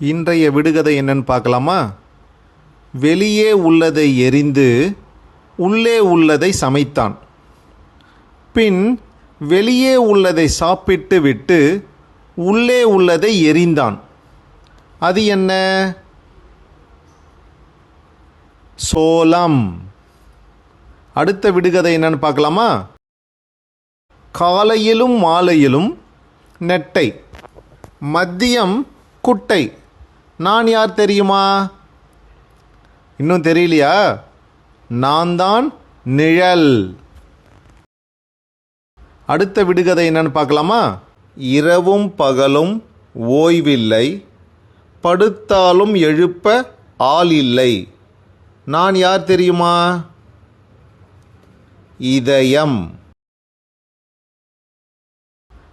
இன்றைய விடுகதை என்னன்னு பார்க்கலாமா? வெளியே உள்ளதை எரிந்து உள்ளே உள்ளதை சமைத்தான். பின் வெளியே உள்ளதை சாப்பிட்டு விட்டு உள்ளே உள்ளதை எரிந்தான். அது என்ன? சோளம். அடுத்த விடுகதை என்னன்னு பார்க்கலாமா? காலையிலும் மாலையிலும் நெட்டை மதியம் குட்டை. நான் யார் தெரியுமா? இன்னும் தெரியலையா? நான் தான் நிழல். அடுத்த விடுகதை என்னன்னு பார்க்கலாமா? இரவும் பகலும் ஓய்வில்லை படுத்தாலும் எழுப்ப ஆள் இல்லை. நான் யார் தெரியுமா? இதயம்.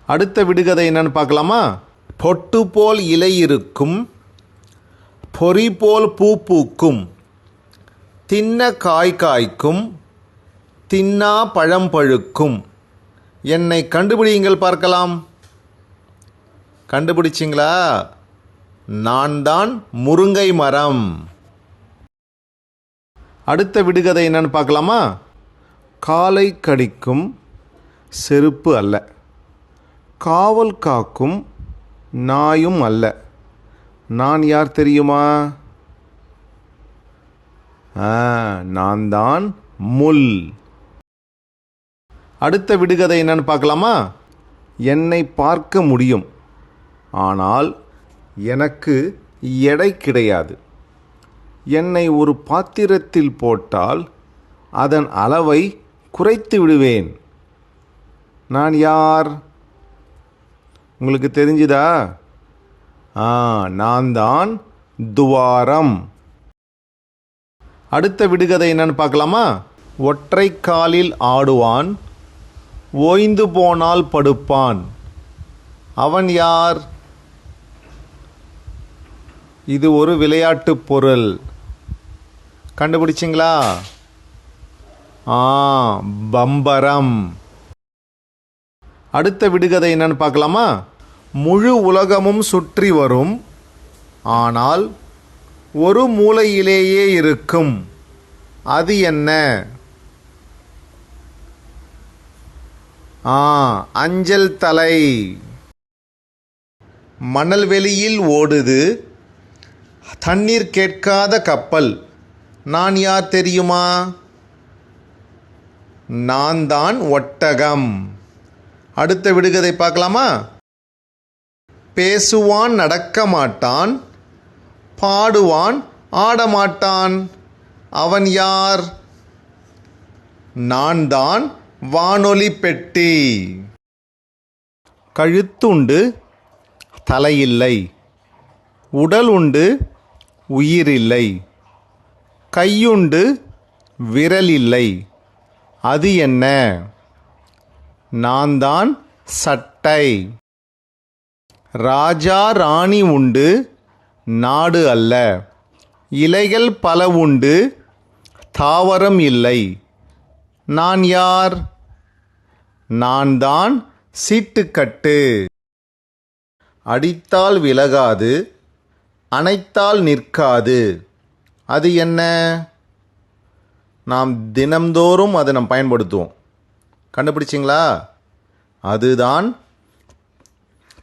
அடுத்த விடுகதை என்னன்னு பார்க்கலாமா? பொட்டு போல் இலை இருக்கும் பொறி போல் பூ பூக்கும். தின்ன காய் காய்க்கும். தின்னா பழம் பழுக்கும். என்னை கண்டுபிடியுங்கள் பார்க்கலாம். கண்டுபிடிச்சிங்களா? நான் தான் முருங்கை மரம். அடுத்த விடுகதை என்னன்னு பார்க்கலாமா? காலை கடிக்கும் செருப்பு அல்ல. காவல் காக்கும் நாயும் அல்ல. நான் யார் தெரியுமா? நான் தான் முள் அடுத்த விடுகதை என்னன்னு பார்க்கலாமா? என்னை பார்க்க முடியும். ஆனால் எனக்கு எடை கிடையாது. என்னை ஒரு பாத்திரத்தில் போட்டால் அதன் அளவை குறைத்து விடுவேன். நான் யார்? உங்களுக்கு தெரிஞ்சுதா? ஆ நான் தான் துவாரம். அடுத்த விடுகதை என்னன்னு பார்க்கலாமா? ஒற்றை காலில் ஆடுவான் ஓய்ந்து போனால் படுப்பான். அவன் யார்? இது ஒரு விளையாட்டு பொருள். கண்டுபிடிச்சிங்களா? ஆ பம்பரம். அடுத்த விடுகதை என்னன்னு பார்க்கலாமா? முழு உலகமும் சுற்றி வரும். ஆனால் ஒரு மூலையிலேயே இருக்கும். அது என்ன? ஆ அஞ்சல் தலை. மணல்வெளியில் ஓடுது. தண்ணீர் கேட்காத கப்பல். நான் யார் தெரியுமா? நான் தான் ஒட்டகம். அடுத்த விடுகதை பார்க்கலாமா? பேசுவான் நடக்க மாட்டான் பாடுவான் ஆடமாட்டான். அவன் யார்? நான் தான் வானொலி பெட்டி. கழுத்துண்டு தலையில்லை. உடல் உண்டு உயிரில்லை. கையுண்டு விரல் இல்லை அது என்ன? நான் தான் சட்டை. ராஜா ராணி உண்டு நாடு அல்ல. இலைகள் பல உண்டு தாவரம் இல்லை. நான் யார்? நான் தான் சீட்டுக்கட்டு. அடித்தால் விலகாது அணைத்தால் நிற்காது. அது என்ன? நாம் தினம்தோறும் அதை நாம் பயன்படுத்துவோம். கண்டுபிடிச்சிங்களா? அதுதான்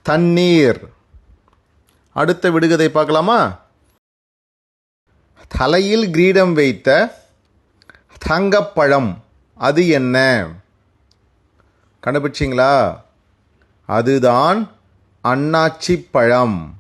தண்ணீர். அடுத்த விடுகதை பார்க்கலாமா? தலையில் கிரீடம் வைத்த தங்கப்பழம் அது என்ன? கண்டுபிடிச்சிங்களா? அதுதான் அண்ணாச்சி பழம்